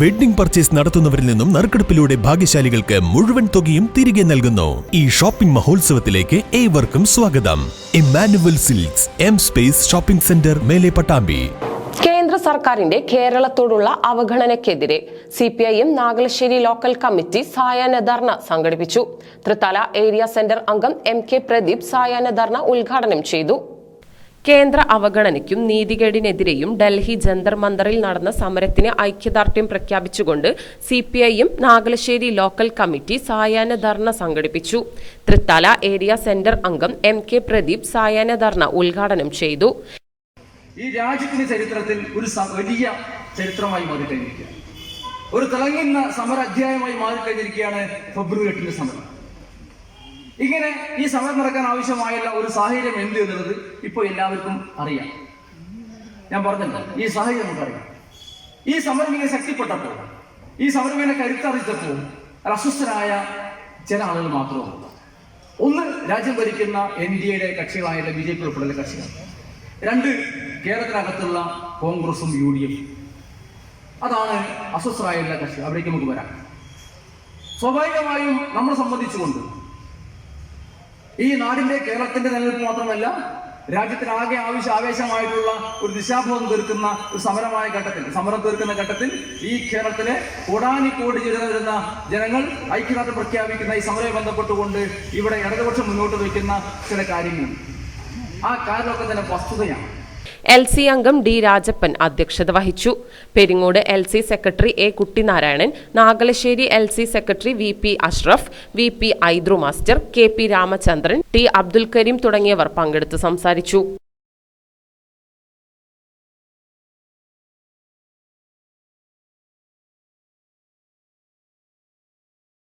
Wedding purchase നടത്തുന്നവരിൽ നിന്നും നറുക്കെടുപ്പിലൂടെ ഭാഗ്യശാലികൾക്ക് മുഴുവൻ തുകയും തിരികെ നൽകുന്നു. ഈ ഷോപ്പിംഗ് മഹോത്സവത്തിലേക്ക് ഏവർക്കും സ്വാഗതം. Emmanuel silks M space shopping centre മേലെ പട്ടാമ്പി. കേന്ദ്ര സർക്കാരിന്റെ കേരളത്തോടുള്ള അവഗണനക്കെതിരെ C P I M Nagalassery local committee സായാഹ്ന ധർണ സംഘടിപ്പിച്ചു. തൃത്തല ഏരിയ സെന്റർ അംഗം എം കെ പ്രദീപ് സായാഹ്ന ധർണ ഉദ്ഘാടനം ചെയ്തു. കേന്ദ്ര അവഗണനയ്ക്കും നീതികേടിനെതിരെയും ഡൽഹി ജന്തർ മന്ദറിൽ നടന്ന സമരത്തിന് ഐക്യദാർഢ്യം പ്രഖ്യാപിച്ചുകൊണ്ട് സി പി ഐയും നാഗലശ്ശേരി ലോക്കൽ കമ്മിറ്റി സായാഹ്ന ധർണ സംഘടിപ്പിച്ചു. തൃത്താല ഏരിയ സെന്റർ അംഗം എം കെ പ്രദീപ് സായാഹ്ന ധർണ ഉദ്ഘാടനം ചെയ്തു. ഈ രാജ്യത്തിന്റെ ചരിത്രത്തിൽ ഒരു വലിയ ചരിത്രമായി മാറിക്കഴിഞ്ഞിരിക്കുകയാണ്. ഒരു തിളങ്ങുന്ന സമര അധ്യായമായി മാറിക്കഴിഞ്ഞിരിക്കുകയാണ് ഫെബ്രുവരി എട്ടിന്റെ സമരം. ഇങ്ങനെ ഈ സമരം നടക്കാൻ ആവശ്യമായുള്ള ഒരു സാഹചര്യം എന്ത് എന്നുള്ളത് ഇപ്പോൾ എല്ലാവർക്കും അറിയാം. ഞാൻ പറഞ്ഞല്ലോ ഈ സാഹചര്യം നമുക്കറിയാം. ഈ സമരം ഇങ്ങനെ ശക്തിപ്പെട്ടപ്പോൾ ഈ സമരം ഇങ്ങനെ കരുത്തറിച്ചപ്പോൾ അസ്വസ്ഥരായ ചില ആളുകൾ മാത്രമാണ് ഒന്ന് രാജ്യം ഭരിക്കുന്ന എൻ ഡി എയുടെ കക്ഷികളായുള്ള ബി ജെ പി ഉൾപ്പെടെയുള്ള കക്ഷികൾ. രണ്ട് കേരളത്തിനകത്തുള്ള കോൺഗ്രസും യു ഡി എഫും. അതാണ് അസ്വസ്ഥരായുള്ള കക്ഷി അവിടേക്ക് നമുക്ക് വരാം. സ്വാഭാവികമായും നമ്മളെ സംബന്ധിച്ചുകൊണ്ട് ഈ നാടിന്റെ കേരളത്തിന്റെ നിലനിൽപ്പ് മാത്രമല്ല രാജ്യത്തിനാകെ ആവശ്യ ആവേശമായിട്ടുള്ള ഒരു ദിശാബോധം തീർക്കുന്ന ഒരു സമരമായ ഘട്ടത്തിൽ സമരം തീർക്കുന്ന ഘട്ടത്തിൽ ഈ കേരളത്തിലെ കോടാനിക്കോടി കോടി വരുന്ന ജനങ്ങൾ ഐക്യദാർഢ്യം പ്രഖ്യാപിക്കുന്ന ഈ സമരവുമായി ബന്ധപ്പെട്ടുകൊണ്ട് ഇവിടെ ഇടതുപക്ഷം മുന്നോട്ട് വയ്ക്കുന്ന ചില കാര്യങ്ങൾ. ആ കാര്യമൊക്കെ തന്നെ വസ്തുതയാണ്. എൽ സി അംഗം ഡി രാജപ്പൻ അധ്യക്ഷത വഹിച്ചു. Peringode L C secretary A Kuttinarayanan Nagalassery L C secretary V P Ashraf V P Aidru master K P Ramachandran T Abdul Kareem തുടങ്ങിയവർ പങ്കെടുത്ത് സംസാരിച്ചു.